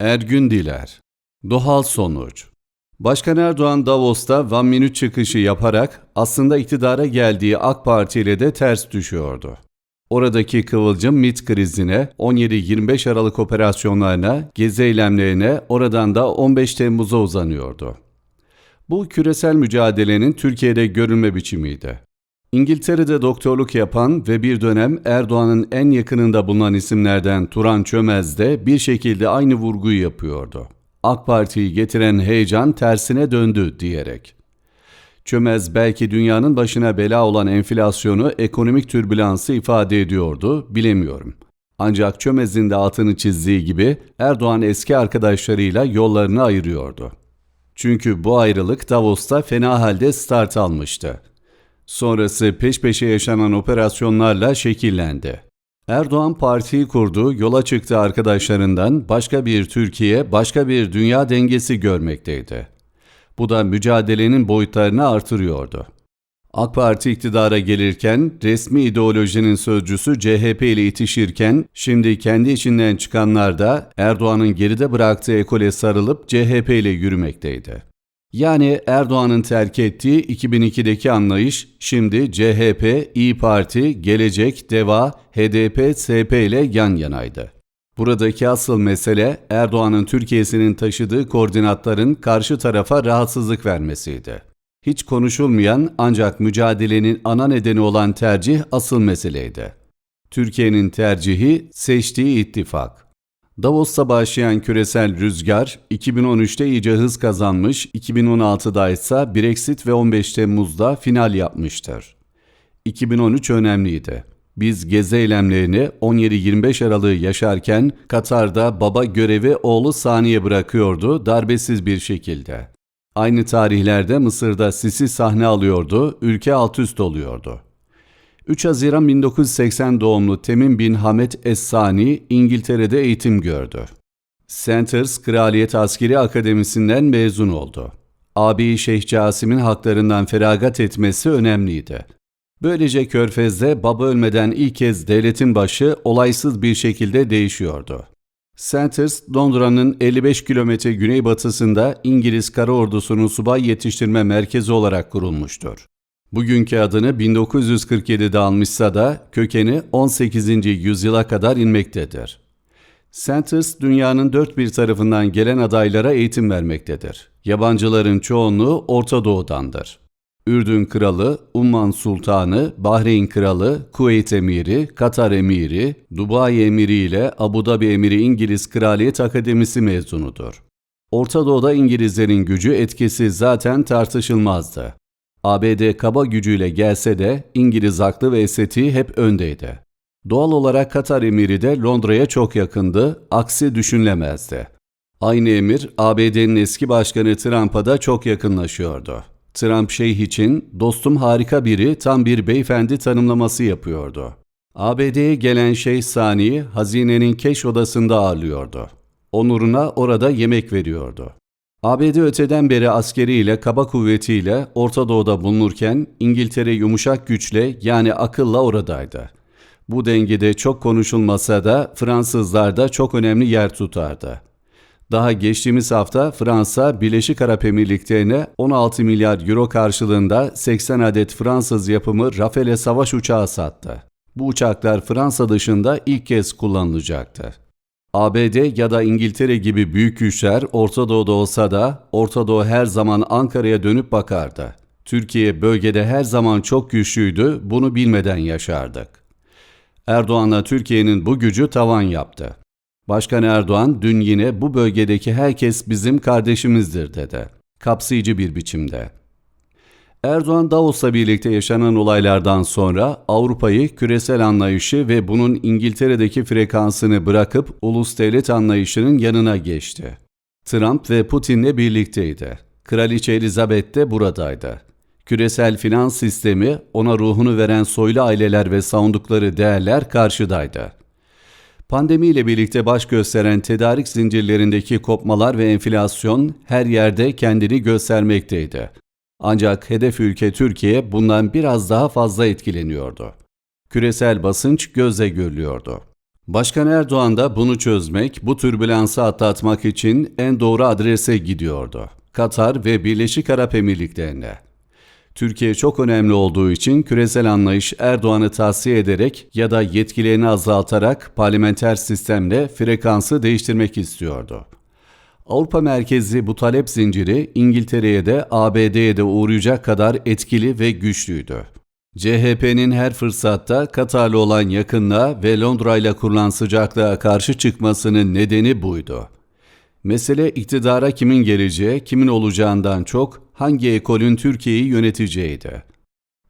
Ergün Diler Doğal sonuç Başkan Erdoğan Davos'ta One Minute çıkışı yaparak aslında iktidara geldiği AK Parti ile de ters düşüyordu. Oradaki kıvılcım MIT krizine, 17-25 Aralık operasyonlarına, gezi eylemlerine, oradan da 15 Temmuz'a uzanıyordu. Bu küresel mücadelenin Türkiye'de görülme biçimiydi. İngiltere'de doktorluk yapan ve bir dönem Erdoğan'ın en yakınında bulunan isimlerden Turan Çömez de bir şekilde aynı vurguyu yapıyordu. AK Parti'yi getiren heyecan tersine döndü diyerek. Çömez belki dünyanın başına bela olan enflasyonu, ekonomik türbülansı ifade ediyordu, bilemiyorum. Ancak Çömez'in de altını çizdiği gibi Erdoğan eski arkadaşlarıyla yollarını ayırıyordu. Çünkü bu ayrılık Davos'ta fena halde start almıştı. Sonrası peş peşe yaşanan operasyonlarla şekillendi. Erdoğan partiyi kurdu, yola çıktı arkadaşlarından başka bir Türkiye, başka bir dünya dengesi görmekteydi. Bu da mücadelenin boyutlarını artırıyordu. AK Parti iktidara gelirken resmi ideolojinin sözcüsü CHP ile itişirken şimdi kendi içinden çıkanlar da Erdoğan'ın geride bıraktığı ekole sarılıp CHP ile yürümekteydi. Yani Erdoğan'ın terk ettiği 2002'deki anlayış şimdi CHP, İyi Parti, Gelecek, Deva, HDP, SP ile yan yanaydı. Buradaki asıl mesele Erdoğan'ın Türkiye'sinin taşıdığı koordinatların karşı tarafa rahatsızlık vermesiydi. Hiç konuşulmayan ancak mücadelenin ana nedeni olan tercih asıl meseleydi. Türkiye'nin tercihi seçtiği ittifak. Davos'ta başlayan küresel rüzgar 2013'te iyice hız kazanmış, 2016'da ise Brexit ve 15 Temmuz'da final yapmıştır. 2013 önemliydi. Biz gezi eylemlerini 17-25 Aralık'ı yaşarken Katar'da baba görevi oğlu Saniye bırakıyordu darbesiz bir şekilde. Aynı tarihlerde Mısır'da Sisi sahne alıyordu, ülke alt üst oluyordu. 3 Haziran 1980 doğumlu Temin bin Hamed Es-Sani İngiltere'de eğitim gördü. Centers Kraliyet Askeri Akademisi'nden mezun oldu. Abi Şeyh Casim'in haklarından feragat etmesi önemliydi. Böylece Körfez'de baba ölmeden ilk kez devletin başı olaysız bir şekilde değişiyordu. Centers, Londra'nın 55 kilometre güneybatısında İngiliz Kara Ordusu'nun subay yetiştirme merkezi olarak kurulmuştur. Bugünkü adını 1947'de almışsa da kökeni 18. yüzyıla kadar inmektedir. Centers, dünyanın dört bir tarafından gelen adaylara eğitim vermektedir. Yabancıların çoğunluğu Orta Doğu'dandır. Ürdün Kralı, Umman Sultanı, Bahreyn Kralı, Kuveyt Emiri, Katar Emiri, Dubai Emiri ile Abu Dhabi Emiri İngiliz Kraliyet Akademisi mezunudur. Orta Doğu'da İngilizlerin gücü etkisi zaten tartışılmazdı. ABD kaba gücüyle gelse de İngiliz aklı ve estetiği hep öndeydi. Doğal olarak Katar emiri de Londra'ya çok yakındı, aksi düşünülemezdi. Aynı emir ABD'nin eski başkanı Trump'a da çok yakınlaşıyordu. Trump şeyh için dostum harika biri tam bir beyefendi tanımlaması yapıyordu. ABD'ye gelen Şeyh Sani hazinenin keş odasında ağırlıyordu. Onuruna orada yemek veriyordu. ABD öteden beri askeriyle, kaba kuvvetiyle Orta Doğu'da bulunurken İngiltere yumuşak güçle yani akılla oradaydı. Bu dengede çok konuşulmasa da Fransızlar da çok önemli yer tutardı. Daha geçtiğimiz hafta Fransa Birleşik Arap Emirlikleri'ne 16 milyar euro karşılığında 80 adet Fransız yapımı Rafale savaş uçağı sattı. Bu uçaklar Fransa dışında ilk kez kullanılacaktı. ABD ya da İngiltere gibi büyük güçler Orta Doğu'da olsa da Orta Doğu her zaman Ankara'ya dönüp bakardı. Türkiye bölgede her zaman çok güçlüydü, bunu bilmeden yaşardık. Erdoğan'la Türkiye'nin bu gücü tavan yaptı. Başkan Erdoğan dün yine bu bölgedeki herkes bizim kardeşimizdir dedi. Kapsayıcı bir biçimde. Erdoğan Davos'la birlikte yaşanan olaylardan sonra Avrupa'yı küresel anlayışı ve bunun İngiltere'deki frekansını bırakıp ulus devlet anlayışının yanına geçti. Trump ve Putin'le birlikteydi. Kraliçe Elizabeth de buradaydı. Küresel finans sistemi ona ruhunu veren soylu aileler ve savundukları değerler karşıdaydı. Pandemiyle birlikte baş gösteren tedarik zincirlerindeki kopmalar ve enflasyon her yerde kendini göstermekteydi. Ancak hedef ülke Türkiye bundan biraz daha fazla etkileniyordu. Küresel basınç gözle görülüyordu. Başkan Erdoğan da bunu çözmek, bu türbülansı atlatmak için en doğru adrese gidiyordu. Katar ve Birleşik Arap Emirlikleri'ne. Türkiye çok önemli olduğu için küresel anlayış Erdoğan'ı tavsiye ederek ya da yetkilerini azaltarak parlamenter sistemle frekansı değiştirmek istiyordu. Avrupa merkezli bu talep zinciri İngiltere'ye de ABD'ye de uğrayacak kadar etkili ve güçlüydü. CHP'nin her fırsatta Katar'la olan yakınlığa ve Londra ile kurulan sıcaklığa karşı çıkmasının nedeni buydu. Mesele iktidara kimin geleceği, kimin olacağından çok hangi ekolün Türkiye'yi yöneteceğiydi.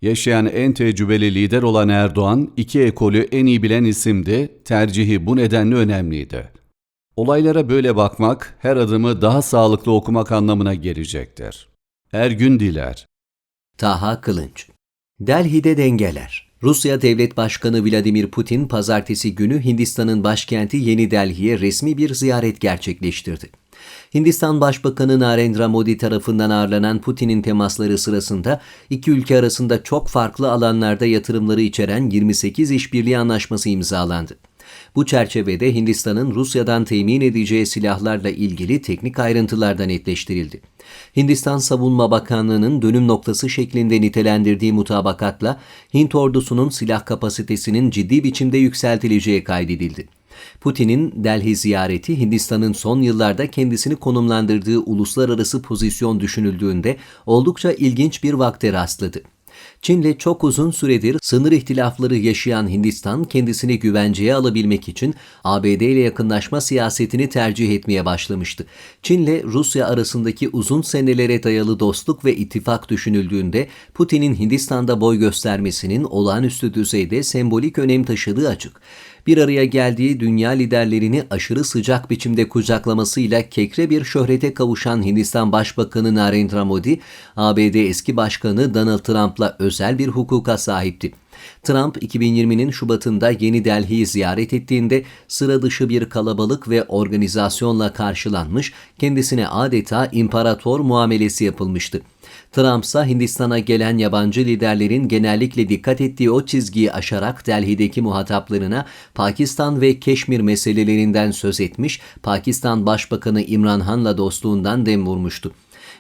Yaşayan en tecrübeli lider olan Erdoğan, iki ekolü en iyi bilen isimdi, tercihi bu nedenle önemliydi. Olaylara böyle bakmak, her adımı daha sağlıklı okumak anlamına gelecektir. Ergün Diler Taha Kılınç Delhi'de dengeler. Rusya Devlet Başkanı Vladimir Putin pazartesi günü Hindistan'ın başkenti Yeni Delhi'ye resmi bir ziyaret gerçekleştirdi. Hindistan Başbakanı Narendra Modi tarafından ağırlanan Putin'in temasları sırasında iki ülke arasında çok farklı alanlarda yatırımları içeren 28 işbirliği anlaşması imzalandı. Bu çerçevede Hindistan'ın Rusya'dan temin edeceği silahlarla ilgili teknik ayrıntılar da netleştirildi. Hindistan Savunma Bakanlığı'nın dönüm noktası şeklinde nitelendirdiği mutabakatla Hint ordusunun silah kapasitesinin ciddi biçimde yükseltileceği kaydedildi. Putin'in Delhi ziyareti Hindistan'ın son yıllarda kendisini konumlandırdığı uluslararası pozisyon düşünüldüğünde oldukça ilginç bir vakte rastladı. Çin'le çok uzun süredir sınır ihtilafları yaşayan Hindistan kendisini güvenceye alabilmek için ABD ile yakınlaşma siyasetini tercih etmeye başlamıştı. Çin'le Rusya arasındaki uzun senelere dayalı dostluk ve ittifak düşünüldüğünde Putin'in Hindistan'da boy göstermesinin olağanüstü düzeyde sembolik önem taşıdığı açık bir araya geldiği dünya liderlerini aşırı sıcak biçimde kucaklamasıyla kekre bir şöhrete kavuşan Hindistan Başbakanı Narendra Modi, ABD eski başkanı Donald Trump'la özel bir hukuka sahipti. Trump 2020'nin Şubat'ında Yeni Delhi'yi ziyaret ettiğinde sıra dışı bir kalabalık ve organizasyonla karşılanmış, kendisine adeta imparator muamelesi yapılmıştı. Trump ise Hindistan'a gelen yabancı liderlerin genellikle dikkat ettiği o çizgiyi aşarak Delhi'deki muhataplarına Pakistan ve Keşmir meselelerinden söz etmiş, Pakistan Başbakanı İmran Han'la dostluğundan dem vurmuştu.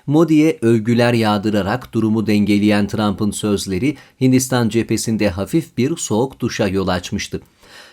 Modi'ye övgüler yağdırarak durumu dengeleyen Trump'ın sözleri Hindistan cephesinde hafif bir soğuk duşa yol açmıştı.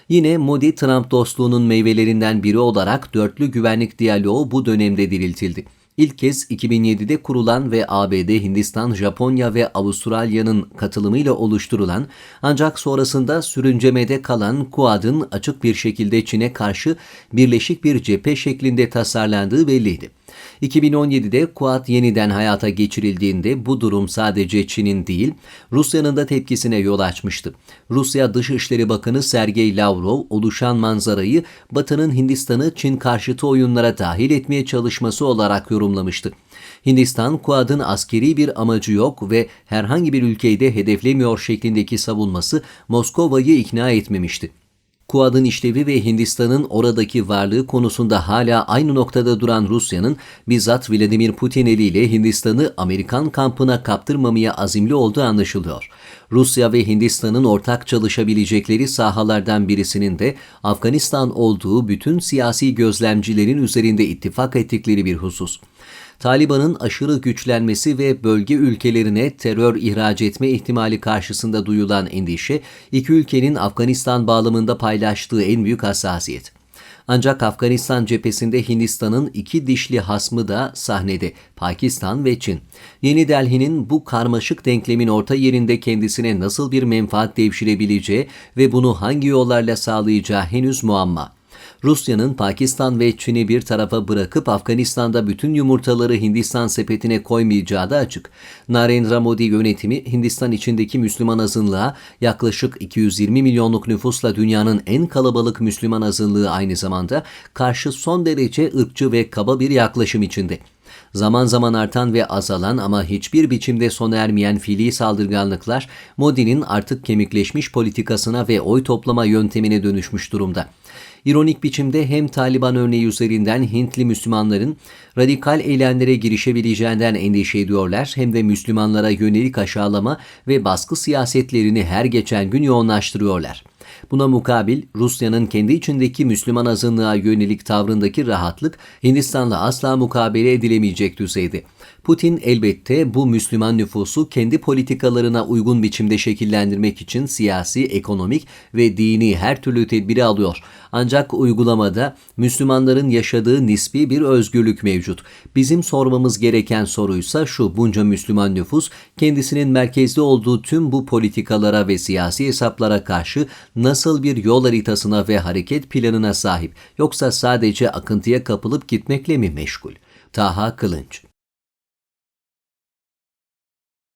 Yine Modi-Trump dostluğunun meyvelerinden biri olarak dörtlü güvenlik diyaloğu bu dönemde diriltildi. İlk kez 2007'de kurulan ve ABD, Hindistan, Japonya ve Avustralya'nın katılımıyla oluşturulan ancak sonrasında sürüncemede kalan Quad'ın açık bir şekilde Çin'e karşı birleşik bir cephe şeklinde tasarlandığı belliydi. 2017'de Quad yeniden hayata geçirildiğinde bu durum sadece Çin'in değil, Rusya'nın da tepkisine yol açmıştı. Rusya Dışişleri Bakanı Sergey Lavrov oluşan manzarayı Batı'nın Hindistan'ı Çin karşıtı oyunlara dahil etmeye çalışması olarak yorumlamıştı. Hindistan, Quad'ın askeri bir amacı yok ve herhangi bir ülkeyi de hedeflemiyor şeklindeki savunması Moskova'yı ikna etmemişti. Kuad'ın işlevi ve Hindistan'ın oradaki varlığı konusunda hala aynı noktada duran Rusya'nın bizzat Vladimir Putin eliyle Hindistan'ı Amerikan kampına kaptırmamaya azimli olduğu anlaşılıyor. Rusya ve Hindistan'ın ortak çalışabilecekleri sahalardan birisinin de Afganistan olduğu bütün siyasi gözlemcilerin üzerinde ittifak ettikleri bir husus. Taliban'ın aşırı güçlenmesi ve bölge ülkelerine terör ihraç etme ihtimali karşısında duyulan endişe, iki ülkenin Afganistan bağlamında paylaştığı en büyük hassasiyet. Ancak Afganistan cephesinde Hindistan'ın iki dişli hasmı da sahnede, Pakistan ve Çin. Yeni Delhi'nin bu karmaşık denklemin orta yerinde kendisine nasıl bir menfaat devşirebileceği ve bunu hangi yollarla sağlayacağı henüz muamma. Rusya'nın Pakistan ve Çin'i bir tarafa bırakıp Afganistan'da bütün yumurtaları Hindistan sepetine koymayacağı da açık. Narendra Modi yönetimi Hindistan içindeki Müslüman azınlığa yaklaşık 220 milyonluk nüfusla dünyanın en kalabalık Müslüman azınlığı aynı zamanda karşı son derece ırkçı ve kaba bir yaklaşım içinde zaman zaman artan ve azalan ama hiçbir biçimde sona ermeyen fiili saldırganlıklar Modi'nin artık kemikleşmiş politikasına ve oy toplama yöntemine dönüşmüş durumda. İronik biçimde hem Taliban örneği üzerinden Hintli Müslümanların radikal eylemlere girişebileceğinden endişe ediyorlar hem de Müslümanlara yönelik aşağılama ve baskı siyasetlerini her geçen gün yoğunlaştırıyorlar. Buna mukabil Rusya'nın kendi içindeki Müslüman azınlığa yönelik tavrındaki rahatlık Hindistan'la asla mukabele edilemeyecek düzeyde. Putin elbette bu Müslüman nüfusu kendi politikalarına uygun biçimde şekillendirmek için siyasi, ekonomik ve dini her türlü tedbiri alıyor. Ancak uygulamada Müslümanların yaşadığı nispi bir özgürlük mevcut. Bizim sormamız gereken soruysa şu bunca Müslüman nüfus kendisinin merkezde olduğu tüm bu politikalara ve siyasi hesaplara karşı nasıl bir yol haritasına ve hareket planına sahip yoksa sadece akıntıya kapılıp gitmekle mi meşgul? Taha Kılınç